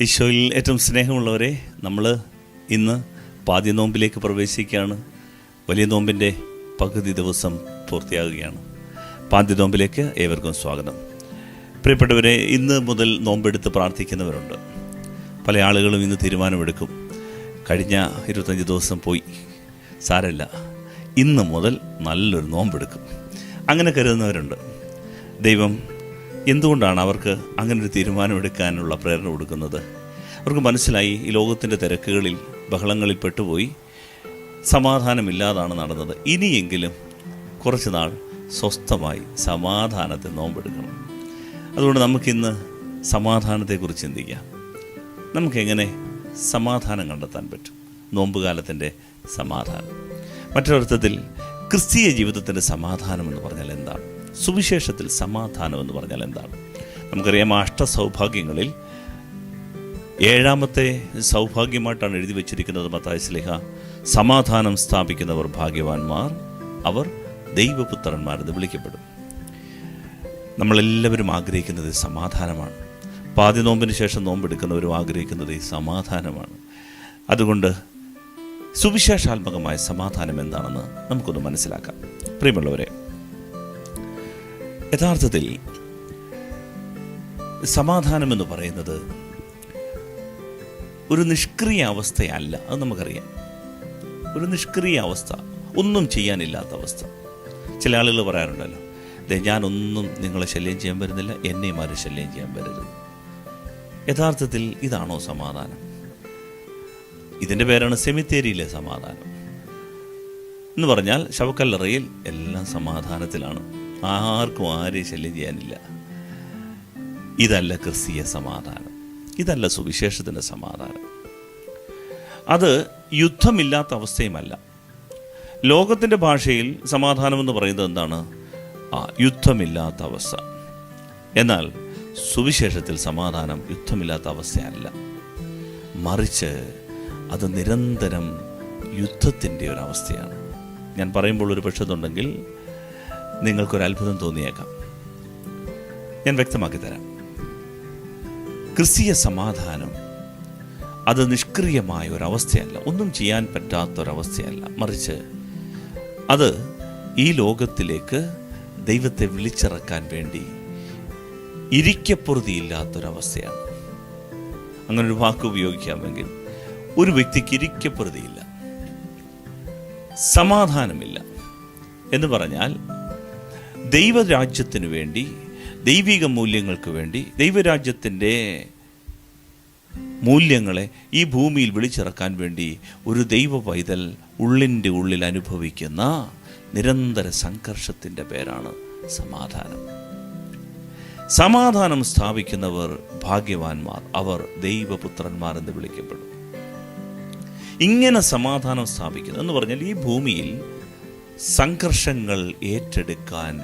ഈശോയിൽ ഏറ്റവും സ്നേഹമുള്ളവരെ നമ്മൾ ഇന്ന് പാതി നോമ്പിലേക്ക് പ്രവേശിക്കുകയാണ്. വലിയ നോമ്പിന്റെ പകുതി ദിവസം പൂർത്തിയാകുകയാണ്. പാതി നോമ്പിലേക്ക് ഏവർക്കും സ്വാഗതം. പ്രിയപ്പെട്ടവരെ ഇന്ന് മുതൽ നോമ്പെടുത്ത് പ്രാർത്ഥിക്കുന്നവരുണ്ട്. പല ആളുകളും ഇന്ന് തീരുമാനമെടുക്കും. കഴിഞ്ഞ ഇരുപത്തഞ്ച് ദിവസം പോയി. സാരമില്ല ഇന്ന് മുതൽ നല്ലൊരു നോമ്പെടുക്കും. അങ്ങനെ കരുതുന്നവരുണ്ട്. ദൈവം എന്തുകൊണ്ടാണ് അവർക്ക് അങ്ങനെ ഒരു തീരുമാനമെടുക്കാനുള്ള പ്രേരണ കൊടുക്കുന്നത്? അവർക്ക് മനസ്സിലായി ഈ ലോകത്തിന്റെ തിരക്കുകളിൽ ബഹളങ്ങളിൽ പെട്ടുപോയി സമാധാനമില്ലാതാണ് നടന്നത്. ഇനിയെങ്കിലും കുറച്ച് നാൾ സ്വസ്ഥമായി സമാധാനത്തെ നോമ്പെടുക്കണം. അതുകൊണ്ട് നമുക്കിന്ന് സമാധാനത്തെക്കുറിച്ച് ചിന്തിക്കാം. നമുക്കെങ്ങനെ സമാധാനം കണ്ടെത്താൻ പറ്റും? നോമ്പുകാലത്തിന്റെ സമാധാനം. മറ്റൊരർത്ഥത്തിൽ ക്രിസ്തീയ ജീവിതത്തിന്റെ സമാധാനം എന്ന് പറഞ്ഞാൽ എന്താണ്? സുവിശേഷത്തിൽ സമാധാനം എന്ന് പറഞ്ഞാൽ എന്താണ്? നമുക്കറിയാം അഷ്ടസൗഭാഗ്യങ്ങളിൽ ഏഴാമത്തെ സൗഭാഗ്യമായിട്ടാണ് എഴുതി വച്ചിരിക്കുന്നത് മത്തായ സ്ലിഹ. സമാധാനം സ്ഥാപിക്കുന്നവർ ഭാഗ്യവാന്മാർ അവർ ദൈവപുത്രന്മാരെന്ന് വിളിക്കപ്പെടും. നമ്മളെല്ലാവരും ആഗ്രഹിക്കുന്നത് സമാധാനമാണ്. പാതി നോമ്പിന് ശേഷം നോമ്പെടുക്കുന്നവരും ആഗ്രഹിക്കുന്നത് ഈ സമാധാനമാണ്. അതുകൊണ്ട് സുവിശേഷാത്മകമായ സമാധാനം എന്താണെന്ന് നമുക്കൊന്ന് മനസ്സിലാക്കാം. പ്രിയമുള്ളവരെ യഥാർത്ഥത്തിൽ സമാധാനം എന്ന് പറയുന്നത് ഒരു നിഷ്ക്രിയ അവസ്ഥയല്ല അത് നമുക്കറിയാം. ഒരു നിഷ്ക്രിയ അവസ്ഥ ഒന്നും ചെയ്യാനില്ലാത്ത അവസ്ഥ. ചില ആളുകൾ പറയാറുണ്ടല്ലോ അതെ ഞാനൊന്നും നിങ്ങളെ ശല്യം ചെയ്യാൻ വരുന്നില്ല എന്നെയും ആരും ശല്യം ചെയ്യാൻ വരരുത്. യഥാർത്ഥത്തിൽ ഇതാണോ സമാധാനം? ഇതിന്റെ പേരാണ് സെമിത്തേരിയിലെ സമാധാനം. എന്ന് പറഞ്ഞാൽ ശവക്കല്ലറയിൽ എല്ലാം സമാധാനത്തിലാണ്. ആർക്കും ആരെയും ശല്യം ചെയ്യാനില്ല. ഇതല്ല ക്രിസ്തീയ സമാധാനം. ഇതല്ല സുവിശേഷത്തിന്റെ സമാധാനം. അത് യുദ്ധമില്ലാത്ത അവസ്ഥയുമല്ല. ലോകത്തിന്റെ ഭാഷയിൽ സമാധാനമെന്ന് പറയുന്നത് എന്താണ്? ആ യുദ്ധമില്ലാത്ത അവസ്ഥ. എന്നാൽ സുവിശേഷത്തിൽ സമാധാനം യുദ്ധമില്ലാത്ത അവസ്ഥയല്ല. മറിച്ച് അത് നിരന്തരം യുദ്ധത്തിന്റെ ഒരു അവസ്ഥയാണ്. ഞാൻ പറയുമ്പോൾ ഒരു പക്ഷത്തുണ്ടെങ്കിൽ നിങ്ങൾക്കൊരു അത്ഭുതം തോന്നിയേക്കാം. ഞാൻ വ്യക്തമാക്കി തരാം. ക്രിസ്തീയ സമാധാനം അത് നിഷ്ക്രിയമായ ഒരവസ്ഥയല്ല. ഒന്നും ചെയ്യാൻ പറ്റാത്തൊരവസ്ഥയല്ല. മറിച്ച് അത് ഈ ലോകത്തിലേക്ക് ദൈവത്തെ വിളിച്ചിറക്കാൻ വേണ്ടി ഇരിക്കപ്പൊറുതിയില്ലാത്തൊരവസ്ഥയാണ്. അങ്ങനെ ഒരു വാക്ക് ഉപയോഗിക്കാമെങ്കിൽ ഒരു വ്യക്തിക്ക് ഇരിക്കപ്പൊറുതിയില്ല. സമാധാനമില്ല. എന്ന് പറഞ്ഞാൽ ദൈവരാജ്യത്തിന് വേണ്ടി ദൈവിക മൂല്യങ്ങൾക്ക് വേണ്ടി ദൈവരാജ്യത്തിന്റെ മൂല്യങ്ങളെ ഈ ഭൂമിയിൽ വിളിച്ചിറക്കാൻ വേണ്ടി ഒരു ദൈവ പൈതൽ ഉള്ളിന്റെ ഉള്ളിൽ അനുഭവിക്കുന്ന നിരന്തര സംഘർഷത്തിന്റെ പേരാണ് സമാധാനം. സമാധാനം സ്ഥാപിക്കുന്നവർ ഭാഗ്യവാന്മാർ അവർ ദൈവപുത്രന്മാർ എന്ന് വിളിക്കപ്പെടും. ഇങ്ങനെ സമാധാനം സ്ഥാപിക്കുന്നു എന്ന് പറഞ്ഞാൽ ഈ ഭൂമിയിൽ സംഘർഷങ്ങൾ ഏറ്റെടുക്കാൻ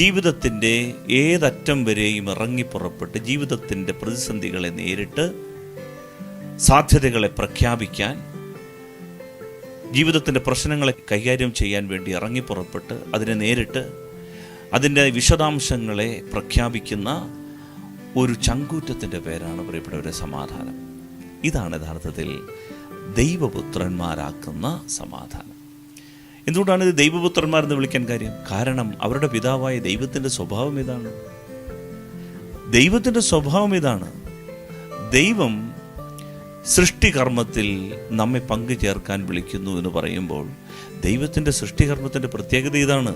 ജീവിതത്തിന്റെ ഏതറ്റം വരെയും ഇറങ്ങിപ്പുറപ്പെട്ട് ജീവിതത്തിന്റെ പ്രതിസന്ധികളെ നേരിട്ട് സാധ്യതകളെ പ്രഖ്യാപിക്കാൻ ജീവിതത്തിന്റെ പ്രശ്നങ്ങളെ കൈകാര്യം ചെയ്യാൻ വേണ്ടി ഇറങ്ങിപ്പുറപ്പെട്ട് അതിനെ നേരിട്ട് അതിന്റെ വിശദാംശങ്ങളെ പ്രഖ്യാപിക്കുന്ന ഒരു ചങ്കൂറ്റത്തിന്റെ പേരാണ് പ്രിയപ്പെട്ടവരെ സമാധാനം. ഇതാണ് യഥാർത്ഥത്തിൽ ദൈവപുത്രന്മാരാക്കുന്ന സമാധാനം. എന്തുകൊണ്ടാണ് ഇത് ദൈവപുത്രന്മാരെന്ന് വിളിക്കാൻ കാര്യം? കാരണം അവരുടെ പിതാവായ ദൈവത്തിന്റെ സ്വഭാവം ഇതാണ്. ദൈവത്തിന്റെ സ്വഭാവം ഇതാണ്. ദൈവം സൃഷ്ടികർമ്മത്തിൽ നമ്മെ പങ്കുചേർക്കാൻ വിളിക്കുന്നു എന്ന് പറയുമ്പോൾ ദൈവത്തിന്റെ സൃഷ്ടികർമ്മത്തിന്റെ പ്രത്യേകത ഇതാണ്.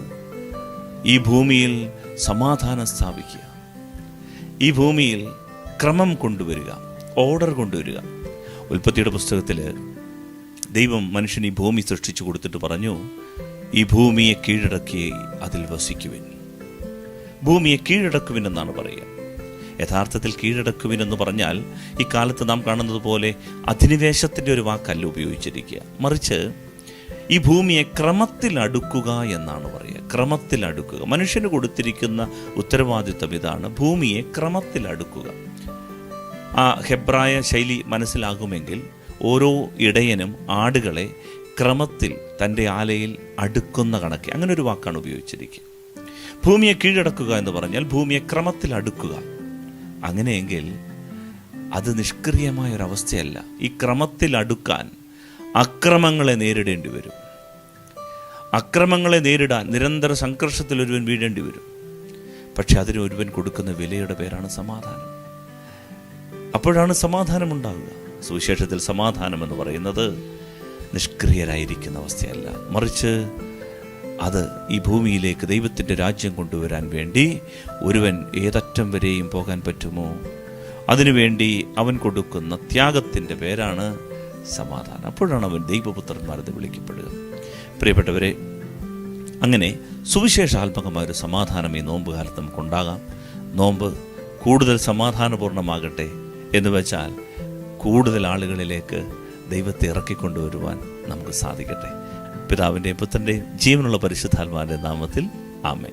ഈ ഭൂമിയിൽ സമാധാനം സ്ഥാപിക്കുക. ഈ ഭൂമിയിൽ ക്രമം കൊണ്ടുവരിക ഓർഡർ കൊണ്ടുവരിക. ഉൽപ്പത്തിയുടെ പുസ്തകത്തിൽ ദൈവം മനുഷ്യൻ ഈ ഭൂമി സൃഷ്ടിച്ചു കൊടുത്തിട്ട് പറഞ്ഞു ഈ ഭൂമിയെ കീഴടക്കി അതിൽ വസിക്കുവിൻ. ഭൂമിയെ കീഴടക്കുവിൻ എന്നാണ് പറയുക. യഥാർത്ഥത്തിൽ കീഴടക്കുവിൻ എന്ന് പറഞ്ഞാൽ ഈ കാലത്ത് നാം കാണുന്നത് പോലെ അധിനിവേശത്തിന്റെ ഒരു വാക്കല്ല ഉപയോഗിച്ചിരിക്കുക. മറിച്ച് ഈ ഭൂമിയെ ക്രമത്തിൽ അടുക്കുക എന്നാണ് പറയുക. ക്രമത്തിൽ അടുക്കുക. മനുഷ്യന് കൊടുത്തിരിക്കുന്ന ഉത്തരവാദിത്വം ഇതാണ്. ഭൂമിയെ ക്രമത്തിൽ അടുക്കുക. ആ ഹെബ്രായ ശൈലി മനസ്സിലാകുമെങ്കിൽ ഓരോ ഇടയനും ആടുകളെ ക്രമത്തിൽ തന്റെ ആലയിൽ അടുക്കുന്ന കണക്ക്. അങ്ങനെ ഒരു വാക്കാണ് ഉപയോഗിച്ചിരിക്കുക. ഭൂമിയെ കീഴടക്കുക എന്ന് പറഞ്ഞാൽ ഭൂമിയെ ക്രമത്തിൽ അടുക്കുക. അങ്ങനെയെങ്കിൽ അത് നിഷ്ക്രിയമായ ഒരവസ്ഥയല്ല ഈ ക്രമത്തിൽ അടുക്കാൻ അക്രമങ്ങളെ നേരിടേണ്ടി വരും. അക്രമങ്ങളെ നേരിടാൻ നിരന്തര സംഘർഷത്തിൽ ഒരുവൻ വീഴേണ്ടി വരും. പക്ഷെ അതിന് ഒരുവൻ കൊടുക്കുന്ന വിലയുടെ പേരാണ് സമാധാനം. അപ്പോഴാണ് സമാധാനം ഉണ്ടാകുക സുവിശേഷത്തിൽ സമാധാനം എന്ന് പറയുന്നത് നിഷ്ക്രിയരായിരിക്കുന്ന അവസ്ഥയല്ല. മറിച്ച് അത് ഈ ഭൂമിയിലേക്ക് ദൈവത്തിന്റെ രാജ്യം കൊണ്ടുവരാൻ വേണ്ടി ഒരുവൻ ഏതറ്റം വരെയും പോകാൻ പറ്റുമോ? അതിനുവേണ്ടി അവൻ കൊടുക്കുന്ന ത്യാഗത്തിന്റെ പേരാണ് സമാധാനം. അപ്പോഴാണ് അവൻ ദൈവപുത്രന്മാരെന്ന് വിളിക്കപ്പെടുക. പ്രിയപ്പെട്ടവരെ അങ്ങനെ സുവിശേഷാത്മകമായ ഒരു സമാധാനം ഈ നോമ്പ് കാലത്ത് നമുക്കുണ്ടാകാം. നോമ്പ് കൂടുതൽ സമാധാനപൂർണമാകട്ടെ എന്ന് വെച്ചാൽ കൂടുതൽ ആളുകളിലേക്ക് ദൈവത്തെ ഇറക്കിക്കൊണ്ടുവരുവാൻ നമുക്ക് സാധിക്കട്ടെ. പിതാവിന്റെയും പുത്രന്റെയും ജീവനുള്ള പരിശുദ്ധാത്മാവിന്റെ നാമത്തിൽ ആമേ